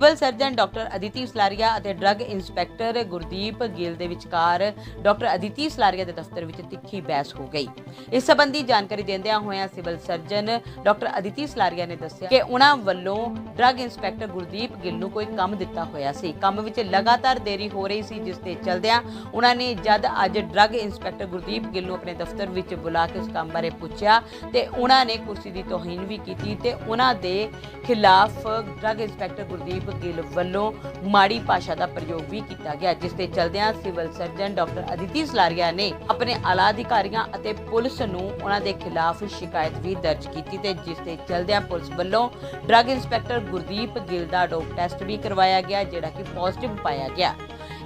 Civil surgeon doctor Aditi Salaria ਅਤੇ drug inspector Gurdeep Gill ਦੇ ਵਿਚਕਾਰ ਡਾਕਟਰ ਅਦਿਤੀ ਸਲਾਰੀਆ ਦੇ ਦਫ਼ਤਰ ਵਿੱਚ ਤਿੱਖੀ ਬਹਿਸ ਹੋ ਗਈ। ਇਸ ਸੰਬੰਧੀ ਜਾਣਕਾਰੀ ਦਿੰਦਿਆਂ ਹੋਇਆਂ civil surgeon doctor Aditi Salaria ਨੇ ਦੱਸਿਆ ਕਿ ਉਹਨਾਂ ਵੱਲੋਂ ਡਰੱਗ ਇੰਸਪੈਕਟਰ ਗੁਰਦੀਪ ਗਿੱਲ ਨੂੰ ਕੋਈ ਕੰਮ ਦਿੱਤਾ ਹੋਇਆ ਸੀ। ਕੰਮ ਵਿੱਚ ਲਗਾਤਾਰ ਦੇਰੀ ਹੋ ਰਹੀ ਸੀ, ਜਿਸ ਦੇ ਚਲਦਿਆਂ ਉਹਨਾਂ ਨੇ ਜਦ ਅੱਜ ਡਰੱਗ ਇੰਸਪੈਕਟਰ ਗੁਰਦੀਪ ਗਿੱਲ ਨੂੰ ਆਪਣੇ ਦਫ਼ਤਰ ਵਿੱਚ ਬੁਲਾ ਕੇ ਉਸ ਕੰਮ ਬਾਰੇ ਪੁੱਛਿਆ ਤੇ ਉਹਨਾਂ ਨੇ ਕੁਰਸੀ ਦੀ ਤੋਹੀਨ ਵੀ ਕੀਤੀ ਤੇ ਉਹਨਾਂ ਦੇ ਖਿਲਾਫ ਡਰੱਗ ਇੰਸਪੈਕਟਰ ਗੁਰਦੀਪ ਗਿੱਲ ਵੱਲੋਂ ਮਾੜੀ ਭਾਸ਼ਾ ਦਾ ਪ੍ਰਯੋਗ ਵੀ ਕੀਤਾ ਗਿਆ, ਜਿਸ ਦੇ ਚਲਦਿਆਂ civil surgeon doctor Aditi Salaria ਨੇ ਆਪਣੇ ਆਲਾ ਅਧਿਕਾਰੀਆਂ ਅਤੇ ਪੁਲਿਸ ਨੂੰ ਉਹਨਾਂ ਦੇ ਖਿਲਾਫ ਸ਼ਿਕਾਇਤ ਵੀ ਦਰਜ ਕੀਤੀ ਤੇ ਜਿਸ ਦੇ ਚਲਦਿਆਂ ਪੁਲਿਸ ਵੱਲੋਂ ਡਰੱਗ ਇੰਸਪੈਕਟਰ ਗੁਰਦੀਪ ਗਿੱਲ ਦਾ ਡੋਪ ਟੈਸਟ ਵੀ ਕਰਵਾਇਆ ਗਿਆ, ਜਿਹੜਾ ਕਿ ਪੋਜ਼ਿਟਿਵ ਪਾਇਆ ਗਿਆ।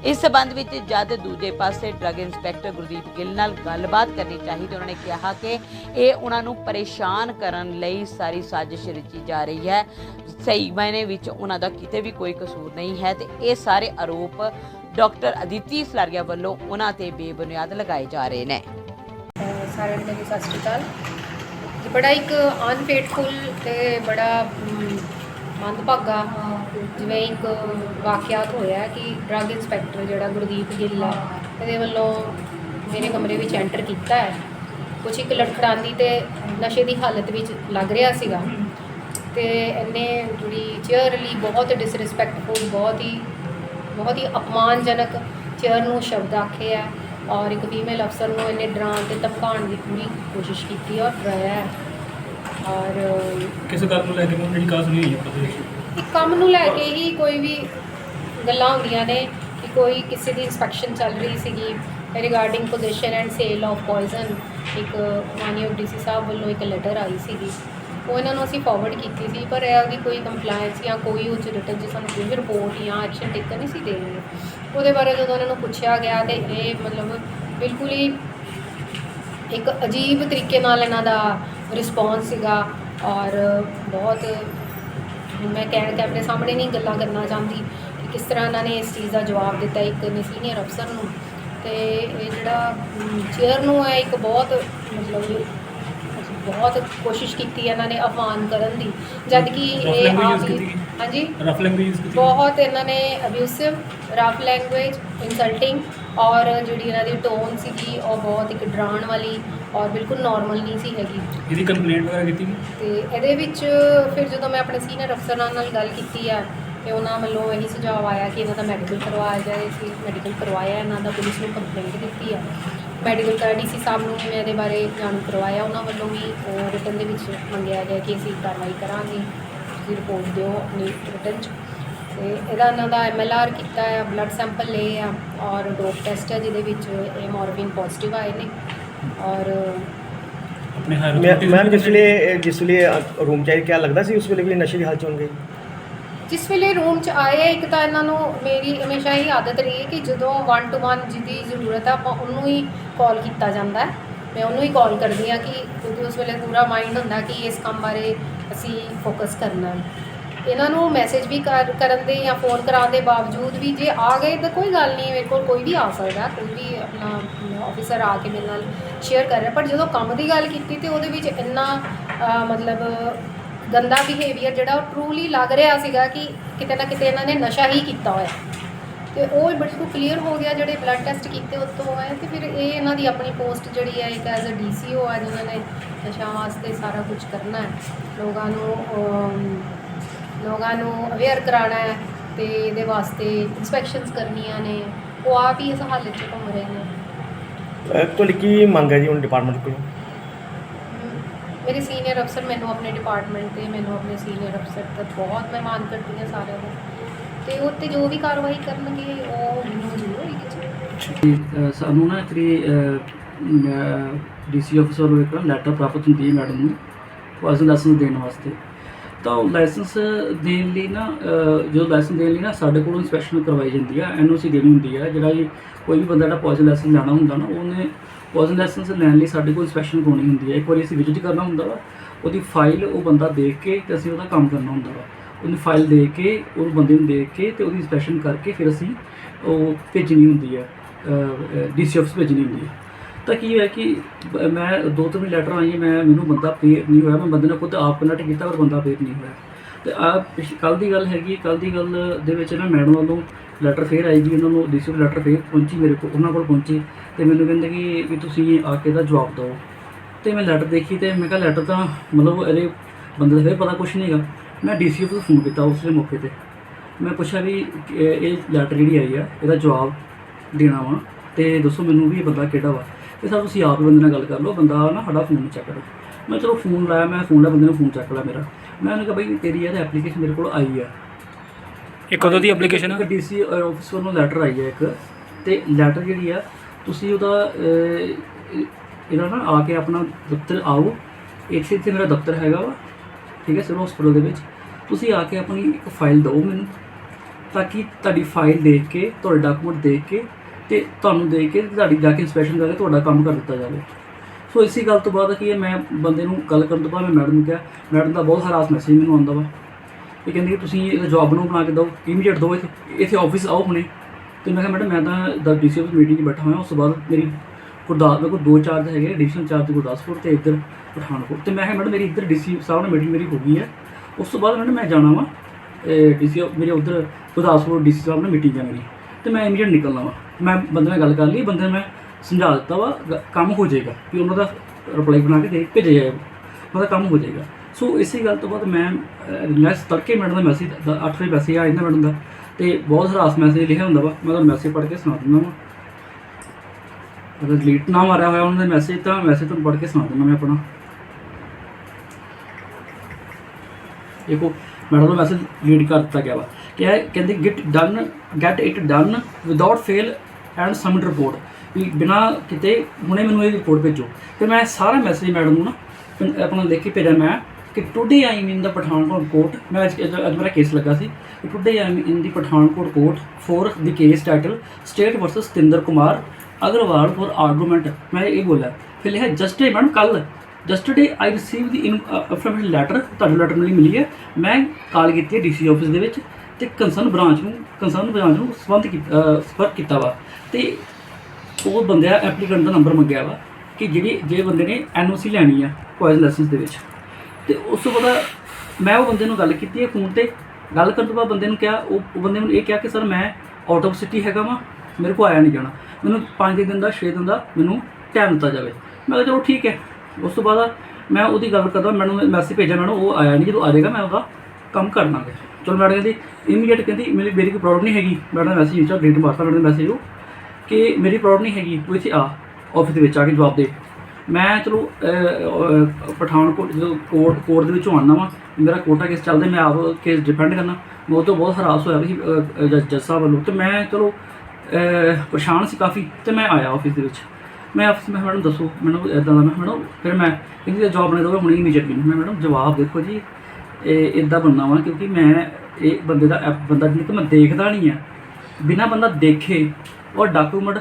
ਇਸ ਸਬੰਧ ਵਿੱਚ ਜਦ ਦੂਜੇ ਪਾਸੇ ਡਰੱਗ ਇੰਸਪੈਕਟਰ ਗੁਰਦੀਪ ਗਿੱਲ ਨਾਲ ਗੱਲਬਾਤ ਕਰਨੀ ਚਾਹੀ ਉਹਨਾਂ ਨੇ ਕਿਹਾ ਕਿ ਇਹ ਉਹਨਾਂ ਨੂੰ ਪਰੇਸ਼ਾਨ ਕਰਨ ਲਈ ਸਾਰੀ ਸਾਜ਼ਿਸ਼ ਰਚੀ ਜਾ ਰਹੀ ਹੈ। ਸਹੀ ਮਾਇਨੇ ਵਿੱਚ ਉਹਨਾਂ ਦਾ ਕਿਤੇ ਵੀ ਕੋਈ ਕਸੂਰ ਨਹੀਂ ਹੈ ਤੇ ਇਹ ਸਾਰੇ ਆਰੋਪ ਡਾਕਟਰ ਅਦਿਤੀ ਸਲਾਰੀਆ ਵੱਲੋਂ ਉਹਨਾਂ ਤੇ ਬੇਬੁਨਿਆਦ ਲਗਾਏ ਜਾ ਰਹੇ ਨੇ। ਸਾਰਿਆਂ ਨੂੰ ਮੇਰੀ ਸਤਿ ਸ਼੍ਰੀ ਅਕਾਲ। ਬੜਾ ਇੱਕ ਅਨਫੇਟਫੁਲ ਤੇ ਬੜਾ ਮੰਦਭਾਗਾ ਜਿਵੇਂ ਇੱਕ ਵਾਕਿਆਤ ਹੋਇਆ ਕਿ ਡਰੱਗ ਇੰਸਪੈਕਟਰ ਜਿਹੜਾ ਗੁਰਦੀਪ ਗਿੱਲ ਹੈ, ਇਹਦੇ ਵੱਲੋਂ ਮੇਰੇ ਕਮਰੇ ਵਿੱਚ ਐਂਟਰ ਕੀਤਾ ਹੈ। ਕੁਝ ਇੱਕ ਲੜਖੜਾਂਦੀ ਤੇ ਨਸ਼ੇ ਦੀ ਹਾਲਤ ਵਿੱਚ ਲੱਗ ਰਿਹਾ ਸੀਗਾ। ਤੇ ਇਹਨੇ ਜਿਹੜੀ ਚੇਅਰ ਲਈ ਬਹੁਤ ਡਿਸਰਿਸਪੈਕਟਫੁਲ ਬਹੁਤ ਹੀ ਬਹੁਤ ਹੀ ਅਪਮਾਨਜਨਕ ਚੇਅਰ ਨੂੰ ਸ਼ਬਦ ਆਖੇ ਆ ਔਰ ਇੱਕ ਫੀਮੇਲ ਅਫਸਰ ਨੂੰ ਇਹਨੇ ਡਰਾਉਣ ਤੇ ਧਮਕਾਉਣ ਦੀ ਪੂਰੀ ਕੋਸ਼ਿਸ਼ ਕੀਤੀ ਔਰ ਡਰਾਇਆ ਔਰ ਕਿਸੇ ਗੱਲ ਨੂੰ ਲੈ ਕੇ ਜਿਹੜੀ ਕਾਸ ਨਹੀਂ ਹੋਈ ਆਪਣਾ ਕੰਮ ਨੂੰ ਲੈ ਕੇ ਹੀ ਕੋਈ ਵੀ ਗੱਲਾਂ ਹੁੰਦੀਆਂ ਨੇ ਕਿ ਕੋਈ ਕਿਸੇ ਦੀ ਇਨਸਪੈਕਸ਼ਨ ਚੱਲ ਰਹੀ ਸੀਗੀ regarding possession and sale of poison ਇੱਕ ਮਾਨਯੋਗ ਡੀਸੀ ਸਾਹਿਬ ਵੱਲੋਂ ਇੱਕ ਲੈਟਰ ਆਈ ਸੀਗੀ। ਉਹ ਇਹਨਾਂ ਨੂੰ ਅਸੀਂ ਫਾਰਵਰਡ ਕੀਤੀ ਸੀ, ਪਰ ਇਹ ਉਹਦੀ ਕੋਈ ਕੰਪਲਾਈਂਸ ਜਾਂ ਕੋਈ ਉਹ 'ਚ ਰਿਟਨ ਜਿ ਸਾਨੂੰ ਕੋਈ ਰਿਪੋਰਟ ਜਾਂ ਐਕਸ਼ਨ ਟੇਕਨ ਨਹੀਂ ਸੀ ਦੇ ਰਹੇ ਉਹਦੇ ਬਾਰੇ ਜਦੋਂ ਉਹਨਾਂ ਨੂੰ ਪੁੱਛਿਆ ਗਿਆ ਤੇ ਇਹ ਮਤਲਬ ਬਿਲਕੁਲ ਹੀ ਇੱਕ ਅਜੀਬ ਤਰੀਕੇ ਨਾਲ ਇਹਨਾਂ ਦਾ ਰਿਸਪੌਂਸ ਸੀਗਾ ਔਰ ਬਹੁਤ ਮੈਂ ਕਹਿਣ ਕੇ ਆਪਣੇ ਸਾਹਮਣੇ ਨਹੀਂ ਗੱਲਾਂ ਕਰਨਾ ਚਾਹੁੰਦੀ ਕਿ ਕਿਸ ਤਰ੍ਹਾਂ ਇਹਨਾਂ ਨੇ ਇਸ ਚੀਜ਼ ਦਾ ਜਵਾਬ ਦਿੱਤਾ ਇੱਕ ਨੇ ਸੀਨੀਅਰ ਅਫਸਰ ਨੂੰ। ਤੇ ਇਹ ਜਿਹੜਾ ਚੇਅਰ ਨੂੰ ਹੈ ਇੱਕ ਬਹੁਤ ਮਤਲਬ ਬਹੁਤ ਕੋਸ਼ਿਸ਼ ਕੀਤੀ ਇਹਨਾਂ ਨੇ ਅਪਮਾਨ ਕਰਨ ਦੀ ਜਦ ਕਿ ਇਹ ਆਪ ਹੀ ਕੀਤੀ? ਹਾਂਜੀ? ਰਫ ਲੈਂਗੁਏਜ ਕੀਤੀ ਬਹੁਤ ਇਹਨਾਂ ਨੇ ਅਬਿਊਸਿਵ ਰਫ ਲੈਂਗੁਏਜ ਇਨਸਲਟਿੰਗ ਔਰ ਜਿਹੜੀ ਇਹਨਾਂ ਦੀ ਟੋਨ ਸੀਗੀ ਉਹ ਬਹੁਤ ਇੱਕ ਡਰਾਉਣ ਵਾਲੀ ਔਰ ਬਿਲਕੁਲ ਨਾਰਮਲ ਨਹੀਂ ਸੀ ਹੈਗੀ। ਇਹਦੀ ਕੰਪਲੇਂਟ ਵਗੈਰਾ ਕੀਤੀ ਤੇ ਇਹਦੇ ਵਿੱਚ ਫਿਰ ਜਦੋਂ ਮੈਂ ਆਪਣੇ ਸੀਨੀਅਰ ਅਫਸਰਾਂ ਨਾਲ ਗੱਲ ਕੀਤੀ ਆ ਤੇ ਉਹਨਾਂ ਵੱਲੋਂ ਇਹੀ ਸੁਝਾਅ ਆਇਆ ਕਿ ਇਹਨਾਂ ਦਾ ਮੈਡੀਕਲ ਕਰਵਾਇਆ ਜਾਏ ਸੀ ਮੈਡੀਕਲ ਕਰਵਾਇਆ ਇਹਨਾਂ ਦਾ ਪੁਲਿਸ ਨੂੰ ਕੰਪਲੇਂਟ ਦਿੱਤੀ ਆ। ਮੈਡੀਕਲ ਕਰ ਡੀਸੀ ਸਾਹਿਬ ਨੂੰ ਵੀ ਮੈਂ ਇਹਦੇ ਬਾਰੇ ਜਾਣੂ ਕਰਵਾਇਆ। ਉਹਨਾਂ ਵੱਲੋਂ ਵੀ ਰਿਟਨ ਦੇ ਵਿੱਚ ਮੰਗਿਆ ਗਿਆ ਕਿ ਅਸੀਂ ਕਾਰਵਾਈ ਕਰਾਂਗੇ। ਤੁਸੀਂ ਰਿਪੋਰਟ ਦਿਓ ਆਪਣੀ ਰਿਟਨ 'ਚ। ਤੇ ਇਹਦਾ ਇਹਨਾਂ ਦਾ ਐਮਐਲਆਰ ਕੀਤਾ ਹੈ ਬਲੱਡ ਸੈਂਪਲ ਲਏ ਆ ਔਰ ਡੋਪ ਟੈਸਟ ਹੈ ਜਿਹਦੇ ਵਿੱਚ ਇਹ ਮੋਰਫਿਨ ਪੋਜ਼ਿਟਿਵ ਆਏ ਨੇ। ਔਰ ਆਪਣੇ ਹਾਇਰ ਮੈਂ ਮੈਮ ਜਿਸ ਵੇਲੇ ਜਿਸ ਵੇਲੇ ਰੂਮ ਚਾਹੀ ਕਿਆ ਲੱਗਦਾ ਸੀ ਉਸ ਵੇਲੇ ਵੀ ਨਸ਼ੇ ਦੀ ਹਾਲਤ ਚ ਹੋਣਗੇ? ਜਿਸ ਵੇਲੇ ਰੂਮ 'ਚ ਆਏ ਆ, ਇੱਕ ਤਾਂ ਇਹਨਾਂ ਨੂੰ ਮੇਰੀ ਹਮੇਸ਼ਾ ਹੀ ਆਦਤ ਰਹੀ ਹੈ ਕਿ ਜਦੋਂ 1 ਟੂ 1 ਜਿਹਦੀ ਜ਼ਰੂਰਤ ਆ ਆਪਾਂ ਉਹਨੂੰ ਹੀ ਕਾਲ ਕੀਤਾ ਜਾਂਦਾ ਹੈ। ਮੈਂ ਉਹਨੂੰ ਹੀ ਕਾਲ ਕਰਦੀ ਆ ਕਿ ਕਿਉਂਕਿ ਉਸ ਵੇਲੇ ਪੂਰਾ ਮਾਈਂਡ ਹੁੰਦਾ ਕਿ ਇਸ ਕੰਮ ਬਾਰੇ ਅਸੀਂ ਫੋਕਸ ਕਰਨਾ ਹੈ। ਇਹਨਾਂ ਨੂੰ ਮੈਸੇਜ ਵੀ ਕਰ ਕਰਨ ਦੇ ਜਾਂ ਫੋਨ ਕਰਾਉਣ ਦੇ ਬਾਵਜੂਦ ਵੀ ਜੇ ਆ ਗਏ ਤਾਂ ਕੋਈ ਗੱਲ ਨਹੀਂ ਮੇਰੇ ਕੋਲ ਕੋਈ ਵੀ ਆ ਸਕਦਾ ਕੋਈ ਵੀ ਆਪਣਾ ਆਫੀਸਰ ਆ ਕੇ ਮੇਰੇ ਨਾਲ ਸ਼ੇਅਰ ਕਰ ਰਿਹਾ ਪਰ ਜਦੋਂ ਕੰਮ ਦੀ ਗੱਲ ਕੀਤੀ ਤੇ ਉਹਦੇ ਵਿੱਚ ਇੰਨਾ ਮਤਲਬ ਗੰਦਾ ਬਿਹੇਵੀਅਰ ਜਿਹੜਾ ਉਹ ਟਰੂਲੀ ਲੱਗ ਰਿਹਾ ਸੀਗਾ ਕਿ ਕਿਤੇ ਨਾ ਕਿਤੇ ਇਹਨਾਂ ਨੇ ਨਸ਼ਾ ਹੀ ਕੀਤਾ ਹੋਇਆ। ਤੇ ਉਹ ਬਿਲਕੁਲ ਕਲੀਅਰ ਹੋ ਗਿਆ ਜਿਹੜੇ ਬਲੱਡ ਟੈਸਟ ਕੀਤੇ ਉੱਤੋਂ ਹੈ ਤੇ ਫਿਰ ਇਹ ਇਹਨਾਂ ਦੀ ਆਪਣੀ ਪੋਸਟ ਜਿਹੜੀ ਹੈ, ਇੱਕ ਐਜ਼ ਅ ਡੀਸੀਓ ਆ, ਜਿਨ੍ਹਾਂ ਨੇ ਨਸ਼ਾ ਵਾਸਤੇ ਸਾਰਾ ਕੁਝ ਕਰਨਾ ਹੈ। ਲੋਕਾਂ ਨੂੰ ਲੋਕਾਂ ਨੂੰ ਅਵੇਅਰ ਕਰਾਉਣਾ ਹੈ ਤੇ ਇਹਦੇ ਵਾਸਤੇ ਇਨਸਪੈਕਸ਼ਨਸ ਕਰਨੀਆਂ ਨੇ। ਉਹ ਆਪ ਹੀ ਇਸ ਹਾਲਤ 'ਚ ਘੁੰਮ ਰਹੇ ਨੇ। ਤੁਹਾਡੀ ਕੀ ਮੰਗ ਹੈ ਜੀ ਹੁਣ ਡਿਪਾਰਟਮੈਂਟ ਕੋਲੋਂ? ਮੇਰੇ ਸੀਨੀਅਰ ਅਫਸਰ ਮੈਨੂੰ ਆਪਣੇ ਡਿਪਾਰਟਮੈਂਟ ਤੇ ਮੈਨੂੰ ਆਪਣੇ ਸੀਨੀਅਰ ਅਫਸਰ ਦਾ ਬਹੁਤ ਮੈਂ ਕਰਦੀ ਹਾਂ ਸਾਰਿਆਂ ਦਾ ਤੇ ਉਹ ਤੇ ਜੋ ਵੀ ਕਾਰਵਾਈ ਕਰਨਗੇ ਉਹ ਮੈਨੂੰ ਮਨਜ਼ੂਰ ਹੋਏਗੀ ਜੀ ਸਾਨੂੰ ਨਾ ਐਕਚੁਅਲੀ ਡੀਸੀ ਅਫਸਰ ਨੂੰ ਇੱਕ ਲੈਟਰ ਪ੍ਰਾਪਤ ਹੁੰਦੀ ਹੈ ਮੈਡਮ ਨੂੰ ਪਰਸਨਲ ਲਾਇਸੈਂਸ ਦੇਣ ਵਾਸਤੇ। ਤਾਂ ਉਹ ਲਾਇਸੈਂਸ ਦੇਣ ਲਈ ਨਾ ਅ, ਜਦੋਂ ਲਾਇਸੈਂਸ ਦੇਣ ਲਈ ਨਾ ਸਾਡੇ ਕੋਲੋਂ ਇਨਸਪੈਕਸ਼ਨ ਕਰਵਾਈ ਜਾਂਦੀ ਹੈ ਐਨਓਸੀ ਦੇਣੀ ਹੁੰਦੀ ਹੈ ਜਿਹੜਾ ਵੀ ਕੋਈ ਵੀ ਬੰਦਾ ਜਿਹੜਾ ਪਰਸਨਲ ਲਾਇਸੈਂਸ ਲੈਣਾ ਹੁੰਦਾ ਨਾ ਉਹਨੇ ਪਰਸਨਲ ਲਾਇਸੈਂਸ ਲੈਣ ਲਈ ਸਾਡੇ ਕੋਲ ਇਨਸਪੈਕਸ਼ਨ ਕਰਾਉਣੀ ਹੁੰਦੀ ਹੈ। ਇੱਕ ਵਾਰੀ ਅਸੀਂ ਵਿਜ਼ਿਟ ਕਰਨਾ ਹੁੰਦਾ ਵਾ, ਉਹਦੀ ਫਾਈਲ ਉਹ ਬੰਦਾ ਦੇਖ ਕੇ ਤੇ ਅਸੀਂ ਉਹਦਾ ਕੰਮ ਕਰਨਾ ਹੁੰਦਾ ਵਾ। ਉਹਨੂੰ ਫਾਈਲ ਦੇ ਕੇ, ਉਹ ਬੰਦੇ ਨੂੰ ਦੇਖ ਕੇ ਤੇ ਉਹਦੀ ਇਨਸਪੈਕਸ਼ਨ ਕਰਕੇ ਫਿਰ ਅਸੀਂ ਉਹ ਭੇਜਣੀ ਹੁੰਦੀ ਹੈ। ਡੀਸੀ ਆਫਿਸ ਭੇਜਣੀ ਹੁੰਦੀ ਹੈ। ਤਾਂ ਕੀ ਹੋਇਆ ਕਿ ਮੈਂ ਦੋ ਤਿੰਨ ਲੈਟਰ ਆਈਆਂ, ਮੈਂ, ਮੈਨੂੰ ਬੰਦਾ ਪੇ ਨਹੀਂ ਹੋਇਆ, ਮੈਂ ਬੰਦੇ ਨੇ ਖੁਦ ਆਪ ਕਨੈਕਟ ਕੀਤਾ, ਪਰ ਬੰਦਾ ਪੇ ਨਹੀਂ ਹੋਇਆ। ਤੇ ਆ ਕੱਲ ਦੀ ਗੱਲ ਹੈਗੀ ਕੱਲ ਦੀ ਗੱਲ ਦੇ ਵਿੱਚ ਨਾ ਮੈਡਮ ਵੱਲੋਂ ਲੈਟਰ ਫੇਰ ਆਈ ਜੀ ਉਹਨਾਂ ਨੂੰ ਡੀਸੀ ਲੈਟਰ ਫੇਰ ਪਹੁੰਚੀ ਮੇਰੇ ਕੋਲ, ਉਹਨਾਂ ਕੋਲ ਪਹੁੰਚੀ ਤੇ ਮੈਨੂੰ ਕਹਿੰਦੇ ਕਿ ਵੀ ਤੁਸੀਂ ਆ ਕੇ ਦਾ ਜਵਾਬ ਦਿਓ। ਤੇ ਮੈਂ ਲੈਟਰ ਦੇਖੀ ਤੇ ਮੈਂ ਕਿਹਾ ਲੈਟਰ ਤਾਂ ਮਤਲਬ ਇਹਦੇ ਬੰਦੇ ਦਾ ਫਿਰ ਪਤਾ ਕੁਛ ਨਹੀਂ ਹੈਗਾ। ਮੈਂ ਡੀਸੀ ਨੂੰ ਫੋਨ ਕੀਤਾ ਉਸੇ ਮੌਕੇ ਤੇ। ਮੈਂ ਪੁੱਛਿਆ ਵੀ ਇਹ ਲੈਟਰ ਜਿਹੜੀ ਆਈ ਆ, ਇਹਦਾ ਜਵਾਬ ਦੇਣਾ ਵਾ ਤੇ ਦੱਸੋ ਮੈਨੂੰ ਵੀ ਇਹ ਬੰਦਾ ਕਿਹੜਾ ਵਾ। ਇਹ ਸਭ ਤੁਸੀਂ ਆਪ ਬੰਦੇ ਨਾਲ ਗੱਲ ਕਰ ਲਓ, ਬੰਦਾ ਨਾ ਸਾਡਾ ਫੋਨ ਚੈੱਕ ਕਰੋ। ਮੈਂ ਚਲੋ ਫੋਨ ਲਾਇਆ, ਮੈਂ ਫੋਨ ਦਾ ਬੰਦੇ ਨੂੰ ਫੋਨ ਚੈੱਕ ਲਿਆ ਮੇਰਾ। ਮੈਂ ਉਹਨੂੰ ਕਿਹਾ ਬਈ ਤੇਰੀ ਇਹ ਐਪਲੀਕੇਸ਼ਨ ਮੇਰੇ ਕੋਲ ਆਈ ਆ। ਇਹ ਕਦੋਂ ਦੀ ਐਪਲੀਕੇਸ਼ਨ ਇੱਕ ਹੈ ਡੀਸੀ ਆਫਿਸ ਵੱਲੋਂ ਲੈਟਰ ਆਈ ਹੈ ਇੱਕ ਤੇ ਲੈਟਰ ਜਿਹੜੀ ਆ ਤੁਸੀਂ ਉਹਦਾ ਅਹ, ਇਹਦਾ ਨਾ ਆ ਕੇ ਆਪਣਾ ਦਫ਼ਤਰ ਆਓ ਇੱਥੇ ਇੱਥੇ ਮੇਰਾ ਦਫ਼ਤਰ ਹੈਗਾ ਵਾ ਠੀਕ ਹੈ ਸਿਵਲ ਹਸਪੀਟਲ ਦੇ ਵਿੱਚ। ਤੁਸੀਂ ਆ ਕੇ ਆਪਣੀ ਇੱਕ ਫਾਈਲ ਦਿਓ ਮੈਨੂੰ ਤਾਂ ਕਿ ਤੁਹਾਡੀ ਫਾਈਲ ਦੇਖ ਕੇ ਤੁਹਾਡੇ ਡਾਕੂਮੈਂਟ ਦੇਖ ਕੇ ਤੇ ਤੁਹਾਨੂੰ ਦੇਖ ਕੇ ਤੁਹਾਡੀ ਜਾ ਕੇ ਇਨਸਪੈਕਸ਼ਨ ਕਰਕੇ ਤੁਹਾਡਾ ਕੰਮ ਕਰ ਦਿੱਤਾ ਜਾਵੇ। ਸੋ ਇਸੇ ਗੱਲ ਤੋਂ ਬਾਅਦ ਕੀ ਹੈ ਮੈਂ ਬੰਦੇ ਨੂੰ ਗੱਲ ਕਰਨ ਤੋਂ ਬਾਅਦ ਮੈਂ ਮੈਡਮ ਨੂੰ ਕਿਹਾ ਮੈਡਮ ਦਾ ਬਹੁਤ ਹਰਾਸ ਮੈਸੇਜ ਮੈਨੂੰ ਆਉਂਦਾ ਵਾ। ਇਹ ਕਹਿੰਦੀ ਕਿ ਤੁਸੀਂ ਇਹਦਾ ਜਵਾਬ ਨੂੰ ਬਣਾ ਕੇ ਦਿਓ ਇਮੀਡੀਏਟ ਦਿਓ, ਇੱਥੇ ਇੱਥੇ ਆਫਿਸ ਆਓ ਹੁਣੇ ਤੇ ਮੈਂ ਕਿਹਾ, ਮੈਡਮ, ਮੈਂ ਤਾਂ ਦਾ ਡੀਸੀ ਆਫਿਸ ਮੀਟਿੰਗ 'ਚ ਬੈਠਾ ਹੋਇਆ ਉਸ ਤੋਂ ਬਾਅਦ ਮੇਰੀ ਗੁਰਦਾਸ, ਮੇਰੇ ਕੋਲ ਦੋ ਚਾਰਜ ਹੈਗੇ ਐਡੀਸ਼ਨਲ ਚਾਰਜ ਗੁਰਦਾਸਪੁਰ ਤੇ ਇੱਧਰ ਪਠਾਨਕੋਟ। ਤੇ ਮੈਂ ਕਿਹਾ, ਮੈਡਮ, ਮੇਰੀ ਇੱਧਰ ਡੀਸੀ ਸਾਹਿਬ ਨਾਲ ਮੀਟਿੰਗ ਮੇਰੀ ਹੋ ਗਈ ਹੈ। ਉਸ ਤੋਂ ਬਾਅਦ, ਮੈਡਮ, ਮੈਂ ਜਾਣਾ ਵਾ ਡੀਸੀ ਮੇਰੇ ਉੱਧਰ ਗੁਰਦਾਸਪੁਰ ਡੀਸੀ ਸਾਹਿਬ ਨਾਲ ਮੀਟਿੰਗ ਹੈ ਮੇਰੀ। ਤੇ ਮੈਂ ਇਮੀਡੀਏਟ ਨਿਕਲਣਾ ਵਾ। ਮੈਂ ਬੰਦੇ ਨਾਲ ਗੱਲ ਕਰ ਲਈ, ਬੰਦੇ ਨੂੰ ਮੈਂ ਸਮਝਾ ਦਿੱਤਾ ਵਾ ਕੰਮ ਹੋ ਜਾਏਗਾ ਕਿ ਉਹਨਾਂ ਦਾ ਰਿਪਲਾਈ ਬਣਾ ਕੇ ਦੇ, ਭੇਜਿਆ ਜਾਏਗਾ। ਉਹਦਾ ਕੰਮ ਹੋ ਜਾਏਗਾ। ਸੋ ਇਸੇ ਗੱਲ ਤੋਂ ਬਾਅਦ ਮੈਂ ਨੈਕਸਟ ਤੜਕੇ ਮੈਡਮ ਦਾ ਮੈਸੇਜ 8 ਵਜੇ ਮੈਸੇਜ ਆ ਜਾਂਦਾ ਮੈਡਮ ਦਾ, ਤੇ ਬਹੁਤ ਹਰਾਸ ਮੈਸੇਜ ਲਿਖਿਆ ਹੁੰਦਾ ਵਾ। ਮੈਂ ਤੁਹਾਨੂੰ ਮੈਸੇਜ ਪੜ੍ਹ ਕੇ ਸੁਣਾ ਦਿੰਦਾ ਵਾ। ਅਗਰ ਡਿਲੀਟ ਨਾ ਮਾਰਿਆ ਹੋਇਆ ਉਹਨਾਂ ਦਾ ਮੈਸੇਜ ਤਾਂ ਮੈਸੇਜ ਤੁਹਾਨੂੰ ਪੜ੍ਹ ਕੇ ਸੁਣਾ ਦਿੰਦਾ ਮੈਂ ਆਪਣਾ। ਦੇਖੋ ਮੈਡਮ ਦਾ ਮੈਸੇਜ ਰੀਡ ਕਰ ਦਿੱਤਾ ਗਿਆ ਵਾ। ਕਿ ਇਹ ਕਹਿੰਦੇ get done get it done without fail and submit report ਵੀ ਬਿਨਾ ਕਿਤੇ ਹੁਣੇ ਮੈਨੂੰ ਇਹ ਰਿਪੋਰਟ ਭੇਜੋ। ਤੇ ਮੈਂ ਸਾਰਾ ਮੈਸੇਜ ਮੈਡਮ ਨੂੰ ਨਾ ਆਪਣਾ ਲਿਖ ਕੇ ਭੇਜਿਆ ਮੈਂ ਕਿ today I in the Pathankot court, ਮੈਂ ਅੱਜ ਅੱਜ ਮੇਰਾ ਕੇਸ ਲੱਗਾ ਸੀ today I in the Pathankot court for the case title state versus Satinder Kumar, Agarwal for argument ਮੈਂ ਇਹ ਬੋਲਿਆ, ਫਿਰ ਲਿਖਿਆ ਜਸਟੇ ਮੈਡਮ ਕੱਲ yesterday I receive the information letter ਤੁਹਾਨੂੰ ਲੈਟਰ ਮਿਲੀ ਮਿਲੀ ਹੈ। ਮੈਂ ਕਾਲ ਕੀਤੀ ਹੈ ਡੀਸੀ ਆਫਿਸ ਦੇ ਵਿੱਚ ਤੇ ਕੰਸਰਨ ਬ੍ਰਾਂਚ ਨੂੰ ਕੰਸਰਨ ਬ੍ਰਾਂਚ ਨੂੰ ਸੰਬੰਧ ਕੀਤਾ ਸੰਪਰਕ ਕੀਤਾ ਵਾ। ਤੇ ਉਹ ਬੰਦਿਆ ਐਪਲੀਕੈਂਟ ਦਾ ਨੰਬਰ ਮੰਗਿਆ ਵਾ ਕਿ ਜਿਹੜੀ ਜੇ ਬੰਦੇ ਨੇ ਐਨਓਸੀ ਲੈਣੀ ਆ ਪੁਆਇਜ਼ਨ ਲਾਇਸੈਂਸ ਦੇ ਵਿੱਚ। ਤੇ ਉਸ ਤੋਂ ਬਾਅਦ ਮੈਂ ਉਹ ਬੰਦੇ ਨੂੰ ਗੱਲ ਕੀਤੀ ਹੈ ਫੋਨ ਤੇ ਗੱਲ ਕਰਨ ਤੋਂ ਬਾਅਦ ਬੰਦੇ ਨੂੰ ਕਿਹਾ, ਉਹ ਬੰਦੇ ਨੂੰ ਇਹ ਕਿਹਾ ਕਿ, ਸਰ, ਮੈਂ ਆਊਟ ਆਫ ਸਿਟੀ ਹੈਗਾ ਵਾਂ, ਮੇਰੇ ਕੋ ਆਇਆ ਨਹੀਂ ਜਾਣਾ। ਮੈਨੂੰ 5 ਦਿਨ ਦਾ 6 ਦਿਨ ਦਾ ਮੈਨੂੰ ਟਾਈਮ ਦਿੱਤਾ ਜਾਵੇ। ਮੈਂ ਕਿਹਾ, ਚਲੋ ਠੀਕ ਹੈ। ਉਸ ਤੋਂ ਬਾਅਦ ਮੈਂ ਉਹਦੀ ਗੱਲ ਕਰਦਾ, ਮੈਨੂੰ ਮੈਸੇਜ ਭੇਜਿਆ ਮੈਨੂੰ ਉਹ ਆਇਆ ਨਹੀਂ, ਜਦੋਂ ਆ ਜਾਏਗਾ ਮੈਂ ਉਹਦਾ ਕੰਮ ਕਰ ਦਾਂਗੇ। ਚਲੋ ਮੈਡਮ ਕਹਿੰਦੀ ਇਮੀਡੀਏਟ ਕਹਿੰਦੀ, ਮੇਰੀ ਮੇਰੀ ਕੋਈ ਪ੍ਰੋਬਲਮ ਨਹੀਂ ਹੈਗੀ। ਮੈਡਮ ਮੈਸੇਜ ਵਿੱਚ ਡਿਲੀਟ ਮਾਰਤਾ ਮੈਡਮ ਮੈਸੇਜ ਉਹ ਕਿ, ਮੇਰੀ ਪ੍ਰੋਬਲਮ ਨਹੀਂ ਹੈਗੀ, ਤੂੰ ਇੱਥੇ ਆ ਆਫਿਸ ਦੇ ਵਿੱਚ ਆ ਕੇ ਜਵਾਬ ਦੇ। ਮੈਂ ਚਲੋ ਪਠਾਨਕੋਟ ਜਦੋਂ ਕੋਰਟ ਕੋਰਟ ਦੇ ਵਿੱਚੋਂ ਆਉਣਾ ਵਾ ਮੇਰਾ ਕੋਟਾ ਕੇਸ ਚੱਲਦਾ ਮੈਂ ਆਪ ਕੇਸ ਡਿਪੈਂਡ ਕਰਨਾ। ਮੈਂ ਉਹ ਤੋਂ ਬਹੁਤ ਹਰਾਸ ਹੋਇਆ ਵੀ ਜੱਜ ਜੱਜ ਸਾਹਿਬ ਵੱਲੋਂ। ਤੇ ਮੈਂ ਚਲੋ ਅਹ, ਪਰੇਸ਼ਾਨ ਸੀ ਕਾਫੀ ਤੇ ਮੈਂ ਆਇਆ ਆਫਿਸ ਦੇ ਵਿੱਚ। ਮੈਂ ਆਫਿਸ ਮੈਂ ਮੈਡਮ ਦੱਸੋ ਮੈਨੂੰ ਇਦਾਂ ਦਾ ਮੈਂ ਮੈਡਮ ਫਿਰ ਮੈਂ ਇਹਦੀ ਜਵਾਬ ਨੇ ਦੋਵੇਂ ਹੁਣੇ ਇਮੀਡੀਏਟਲੀ ਮੈਂ ਮੈਡਮ ਜਵਾਬ ਦੇਖੋ ਜੀ ਇਹ ਇਦਾਂ ਬੰਨਾ ਵਾ ਕਿਉਂਕਿ ਮੈਂ ਇਹ ਬੰਦੇ ਦਾ ਐਪ- ਬੰਦਾ ਜਿਹਨੂੰ ਕਿ ਮੈਂ ਦੇਖਦਾ ਨਹੀਂ ਆ ਬਿਨਾ ਬੰਦਾ ਦੇਖੇ ਔਰ ਡਾਕੂਮੈਂਟ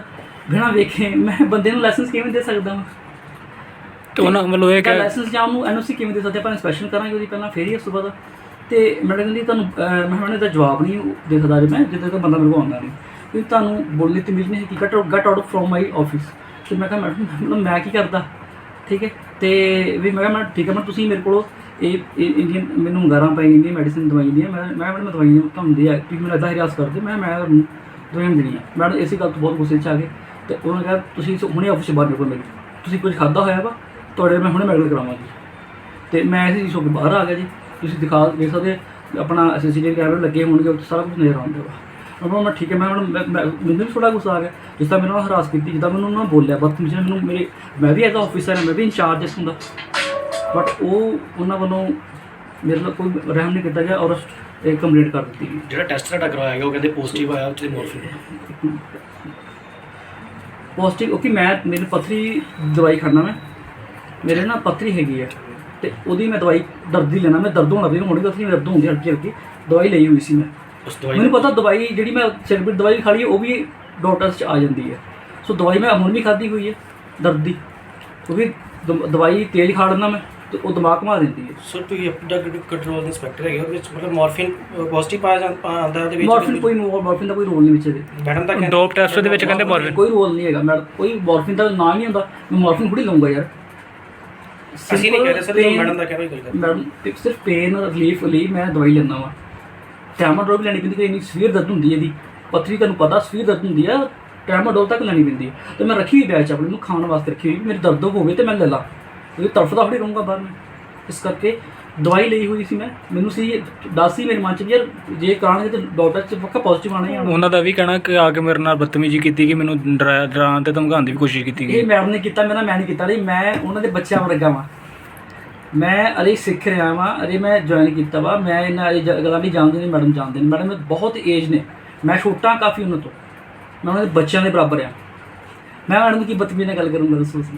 ਬਿਨਾ ਵੇਖੇ ਮੈਂ ਬੰਦੇ ਨੂੰ ਲਾਇਸੈਂਸ ਕਿਵੇਂ ਦੇ ਸਕਦਾ ਹਾਂ ਤੇ ਉਹਨਾਂ ਵੱਲੋਂ ਇਹ ਕਿ ਲਾਇਸੈਂਸ ਜਾਂ ਨੂੰ ਐਨਓਸੀ ਕਿਵੇਂ ਦੇ ਸਕਦੇ ਆਪਾਂ ਇਨਸਪੈਕਸ਼ਨ ਕਰਾਂਗੇ ਉਹਦੀ ਪਹਿਲਾਂ ਫੇਰ ਹੀ ਉਸ ਤੋਂ ਬਾਅਦ। ਤੇ ਮੈਡਮ ਕਹਿੰਦੀ ਤੁਹਾਨੂੰ ਮੈਂ ਮੈਡਮ ਦਾ ਜਵਾਬ ਨਹੀਂ ਦੇ ਸਕਦਾ ਜੇ ਮੈਂ ਜਿੱਦਾਂ ਤੱਕ ਬੰਦਾ ਮੇਰੇ ਕੋਲ ਆਉਂਦਾ ਨਹੀਂ। ਕਿ ਤੁਹਾਨੂੰ ਬੋਲਣੀ ਤੇ ਮਿਲ ਨਹੀਂ ਕਿ get get out from my office ਤੇ ਮੈਂ ਕਿਹਾ ਮੈਡਮ ਮਤਲਬ ਮੈਂ ਕੀ ਕਰਦਾ? ਠੀਕ ਹੈ? ਤੇ ਵੀ ਮੈਂ ਕਿਹਾ ਮੈਂ ਠੀਕ ਹੈ ਮੈਂ ਤੁਸੀਂ ਮੇਰੇ ਕੋਲ ਇਹ ਇੰਡੀਅਨ ਮੈਨੂੰ ਗਾਰਾਂ ਪਈ ਇੰਡੀਅਨ ਮੈਡੀਸਿਨ ਦਵਾਈ ਦੀ ਹੈ ਮੈਂ ਮੈਂ ਮੈਡਮ ਦਵਾਈਆਂ ਤੁਹਾਨੂੰ ਦੇ ਆ ਤੁਸੀਂ ਮੈਨੂੰ ਇੱਦਾਂ ਹਰਾਸ ਕਰਦੇ। ਮੈਂ ਮੈਂ ਦਵਾਈਆਂ ਦੇਣੀਆਂ। ਮੈਡਮ ਇਸੇ ਗੱਲ ਤੋਂ ਬਹੁਤ ਗੁੱਸੇ 'ਚ ਆ ਗਏ। ਤੇ ਉਹਨਾਂ ਕਿਹਾ ਤੁਸੀਂ ਹੁਣੇ ਆਫਿਸ ਬਾਹਰ ਨਿਕਲੋ ਮੇਰੇ ਤੁਸੀਂ ਕੁਝ ਖਾਦਾ ਹੋਇਆ ਵਾ? ਤੁਹਾਡੇ ਮੈਂ ਹੁਣੇ ਮੈਡੀਕਲ ਕਰਾਵਾਂਗੀ ਤੇ ਮੈਂ ਇਸੇ ਤੋਂ ਬਾਹਰ ਆ ਗਿਆ ਜੀ। ਤੁਸੀਂ ਦਿਖਾ ਦੇਖ ਸਕਦੇ ਆਪਣਾ ਸੀਸੀਟੀਵੀ ਕੈਮਰੇ ਲੱਗੇ ਹੋਣਗੇ ਉੱਥੇ ਸਾਰਾ ਕੁਝ ਨਜ਼ਰ ਆਉਂਦਾ ਵਾ। ਉਹਨਾਂ ਮੈਂ ਠੀਕ ਹੈ ਮੈਂ ਮੈਂ- ਮੈਨੂੰ ਵੀ ਥੋੜਾ ਗੁੱਸਾ ਆ ਗਿਆ। ਜਿਸ ਤਰ੍ਹਾਂ ਮੈਨੂੰ ਹਰਾਸ ਕੀਤੀ ਜਿੱਦਾਂ ਮੈਨੂੰ ਉਹਨਾਂ ਨੇ ਬੋਲਿਆ ਨਾਲ ਮੈਨੂੰ ਮੇਰੇ ਮੈਂ ਵੀ ਐਜ਼ ਆਫਿਸਰ ਹਾਂ ਮੈਂ ਵੀ ਇੰਚਾਰਜ ਇਸ ਹੁੰਦਾ। ਬਟ ਉਹ ਉਹਨਾਂ ਵੱਲੋਂ ਮੇਰੇ ਨਾਲ ਕੋਈ ਰਹਿਮ ਨਹੀਂ ਕੀਤਾ ਗਿਆ ਔਰ ਇਹ ਕੰਪਲੇਂਟ ਕਰ ਦਿੱਤੀ ਜਿਹੜਾ ਟੈਸਟ ਤੁਹਾਡਾ ਕਰਵਾਇਆ ਗਿਆ ਉਹ ਕਹਿੰਦੇ ਪੋਜ਼ਿਟਿਵ ਆਇਆ ਉੱਥੇ ਮੋਰਫਿਨ ਪੋਜ਼ਿਟਿਵ ਓਕੇ ਮੈਂ ਮੈਨੂੰ ਪੱਥਰੀ ਦਵਾਈ ਖਾਣਾ ਮੈਂ। ਮੇਰੇ ਨਾ ਪੱਥਰੀ ਹੈਗੀ ਆ ਤੇ ਉਹਦੀ ਮੈਂ ਦਵਾਈ ਦਰਦ ਦੀ ਲੈਣਾ ਮੈਂ ਦਰਦ ਹੋਣਾ ਵੀ ਹੋਣੀ ਪੱਥਰੀ ਦਰਦ ਹੁੰਦੀ ਹਲਕੀ ਹਲਕੀ ਦਵਾਈ ਲਈ ਹੋਈ ਸੀ ਮੈਂ। ਉਸ ਦਵਾਈ ਮੈਨੂੰ ਪਤਾ ਦਵਾਈ ਜਿਹੜੀ ਮੈਂ ਸਿਰਪੀਟ ਦਵਾਈ ਖਾ ਲਈ ਹੈ, ਉਹ ਵੀ ਡਾਕਟਰਸ ਚ ਆ ਜਾਂਦੀ ਹੈ ਸੋ ਦਵਾਈ ਮੈਂ ਹੁਣ ਵੀ ਖਾਧੀ ਹੋਈ ਹੈ ਦਰਦ। ਦੀ ਕਿਉਂਕਿ ਦਵਾਈ ਤੇਜ਼ ਖਾ ਲੈਂਦਾ ਮੈਂ ਤੇ ਉਹ ਦਿਮਾਗ ਘੁਮਾ ਦਿੰਦੀ ਹੈ ਸਰ ਤੁਸੀਂ ਡਰਗ ਕੰਟਰੋਲ ਦੇ ਇੰਸਪੈਕਟਰ ਹੈਗੇ ਉਹਦੇ ਵਿੱਚ ਮਤਲਬ ਮਾਰਫਿਨ ਪੋਜ਼ਿਟਿਵ ਪਾਇਆ ਜਾਂਦਾ ਆਉਂਦਾ ਉਹਦੇ ਵਿੱਚ? ਮੋਰਫਿਨ ਕੋਈ ਮੋਰਫਿਨ ਦਾ ਕੋਈ ਰੋਲ ਨਹੀਂ ਵਿੱਚ ਇਹਦੇ। ਮੈਡਮ ਦਾ ਕਹਿੰਦੇ ਡੋਪ ਟੈਸਟ ਦੇ ਵਿੱਚ ਕਹਿੰਦੇ ਮੋਰਫਿਨ। ਕੋਈ ਰੋਲ ਨਹੀਂ ਹੈਗਾ ਮੈਂ ਕੋਈ ਮੋਰਫਿਨ ਦਾ ਨਾਂ ਹੀ ਨਹੀਂ ਹੁੰਦਾ। ਮੈਂ ਮੋਰਫਿਨ ਥੋੜੀ ਲਵਾਂਗਾ ਯਾਰ। ਅਸੀਂ ਨਹੀਂ ਕਹਿ ਰਹੇ ਸਰ pain- ਮੈਡਮ ਦਾ ਕਹਿ ਰਹੇ ਗੱਲ ਕਰ ਮੈਡਮ ਇੱਕ ਸਿਰਫ ਪੇਨ ਰਿਲੀਫ ਲਈ ਮੈਂ ਦਵਾਈ ਲੈਂਦਾ ਵਾਂ। ਟੈਮਾਡੋਲ ਵੀ ਲੈਣੀ ਪੈਂਦੀ ਕਿ ਇੰਨੀ ਸਵੀਰ ਦਰਦ ਹੁੰਦੀ ਹੈ ਇਹਦੀ। ਪੱਥਰੀ ਤੁਹਾਨੂੰ ਪਤਾ ਸਵੀਰ ਦਰਦ ਹੁੰਦੀ ਆ ਟੈਮਾਡੋਲ ਤੱਕ ਲੈਣੀ ਪੈਂਦੀ ਹੈ। ਤੇ ਮੈਂ ਰੱਖੀ ਹੋਈ ਬੈਚ ਆਪਣੀ ਨੂੰ ਖਾਣ ਵਾਸਤੇ ਰੱਖੀ ਹੋਈ ਮੇਰੀ ਦਰਦ ਹੋਵੇ ਤੇ ਮੈਂ ਲੈ ਲਾਂ। ਕਿਉਂਕਿ ਤੜਫਦਾ ਥੋੜੀ ਰਹੂੰਗਾ ਬਾਹਰ ਮੈਂ। ਇਸ ਕਰਕੇ ਦਵਾਈ ਲਈ ਹੋਈ ਸੀ ਮੈਂ। ਮੈਨੂੰ ਸੀ ਦੱਸ ਸੀ ਮੇਰੇ ਮਨ ਚ ਵੀ ਯਾਰ ਜੇ ਕਰਾਂਗੇ ਤੇ ਡਾਕਟਰ ਚ ਪੱਕਾ ਪੋਜ਼ਿਟਿਵ ਆਣਾ ਹੀ ਉਹਨਾਂ ਦਾ ਵੀ ਕਹਿਣਾ ਕਿ ਆ ਕੇ ਮੇਰੇ ਨਾਲ ਬਦਤਮੀਜ਼ੀ ਕੀਤੀ ਕਿ ਮੈਨੂੰ ਡਰਾ- ਡਰਾਉਣ ਤੇ ਧਮਕਾਉਣ ਦੀ ਵੀ ਕੋਸ਼ਿਸ਼ ਕੀਤੀ ਇਹ ਗਈ ਮੈਡਮ ਨੇ ਕੀਤਾ ਮੇਰਾ ਮੈਂ ਨਹੀਂ ਕੀਤਾ। ਨਹੀਂ ਮੈਂ ਉਹਨਾਂ ਦੇ ਬੱਚਿਆਂ ਵਰਗਾ ਵਾਂ। ਮੈਂ ਅਰੇ ਸਿੱਖ ਰਿਹਾ ਵਾਂ ਅਰੇ ਮੈਂ ਜੁਆਇਨ ਕੀਤਾ ਵਾ। ਮੈਂ ਇਹਨਾਂ ਇਹ ਜ- ਗੱਲਾਂ ਨਹੀਂ ਜਾਣਦੀ ਨਹੀਂ ਮੈਡਮ ਜਾਣਦੇ। ਨੇ ਮੈਡਮ ਬਹੁਤ ਏਜ ਨੇ। ਮੈਂ ਛੋਟਾ ਕਾਫੀ ਉਹਨਾਂ ਤੋਂ। ਮੈਂ ਉਹਨਾਂ ਦੇ ਬੱਚਿਆਂ ਦੇ ਬਰਾਬਰ ਆ। ਮੈਂ ਮੈਡਮ ਦੀ ਬਤਮੀ ਨਾਲ ਗੱਲ ਕਰੂੰਗਾ ਦੱਸੋ ਤੁਸੀਂ।